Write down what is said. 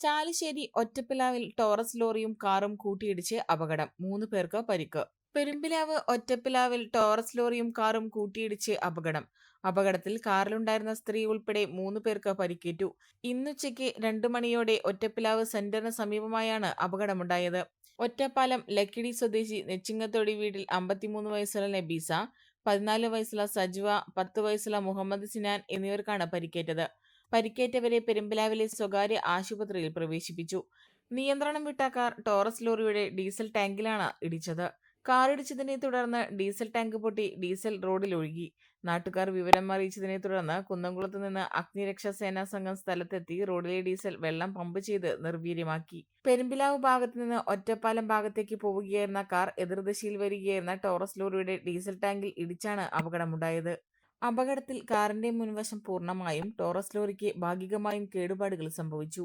Chalissery ഒറ്റപ്പിലാവിൽ Taurus ലോറിയും കാറും കൂട്ടിയിടിച്ച് അപകടം. മൂന്ന് പേർക്ക് പരിക്ക്. പെരുമ്പിലാവ് ഒറ്റപ്പിലാവിൽ ടോറസ് ലോറിയും കാറും കൂട്ടിയിടിച്ച് അപകടം. അപകടത്തിൽ കാറിലുണ്ടായിരുന്ന സ്ത്രീ ഉൾപ്പെടെ മൂന്ന് പേർക്ക് പരിക്കേറ്റു. ഇന്നുച്ചയ്ക്ക് രണ്ടു മണിയോടെ ഒറ്റപ്പിലാവ് സെന്ററിന് സമീപമായാണ് അപകടമുണ്ടായത്. ഒറ്റപ്പാലം ലക്കിടി സ്വദേശി നെച്ചിങ്ങത്തൊടി വീട്ടിൽ അമ്പത്തിമൂന്ന് വയസ്സുള്ള നബീസ പതിനാല് വയസ്സുള്ള സജ്വ പത്ത് വയസ്സുള്ള മുഹമ്മദ് സിനാൻ എന്നിവർക്കാണ് പരിക്കേറ്റത്. പരിക്കേറ്റവരെ പെരുമ്പലാവിലെ സ്വകാര്യ ആശുപത്രിയിൽ പ്രവേശിപ്പിച്ചു. നിയന്ത്രണം വിട്ട കാർ ടോറസ് ലോറിയുടെ ഡീസൽ ടാങ്കിലാണ് ഇടിച്ചത്. കാറിടിച്ചതിനെ തുടർന്ന് ഡീസൽ ടാങ്ക് പൊട്ടി ഡീസൽ റോഡിലൊഴുകി നാട്ടുകാർ വിവരം അറിയിച്ചതിനെ തുടർന്ന് കുന്നംകുളത്ത് നിന്ന് അഗ്നിരക്ഷാ സേനാ സംഘം സ്ഥലത്തെത്തി റോഡിലെ ഡീസൽ വെള്ളം പമ്പ് ചെയ്ത് നിർവീര്യമാക്കി. പെരുമ്പിലാവ് ഭാഗത്ത് നിന്ന് ഒറ്റപ്പാലം ഭാഗത്തേക്ക് പോവുകയായിരുന്ന കാർ എതിർദിശയിൽ വരികയായിരുന്ന ടോറസ് ലോറിയുടെ ഡീസൽ ടാങ്കിൽ ഇടിച്ചാണ് അപകടമുണ്ടായത്. അപകടത്തിൽ കാറിന്റെ മുൻവശം പൂർണമായും ടോറസ് ലോറിക്ക് ഭാഗികമായും കേടുപാടുകൾ സംഭവിച്ചു.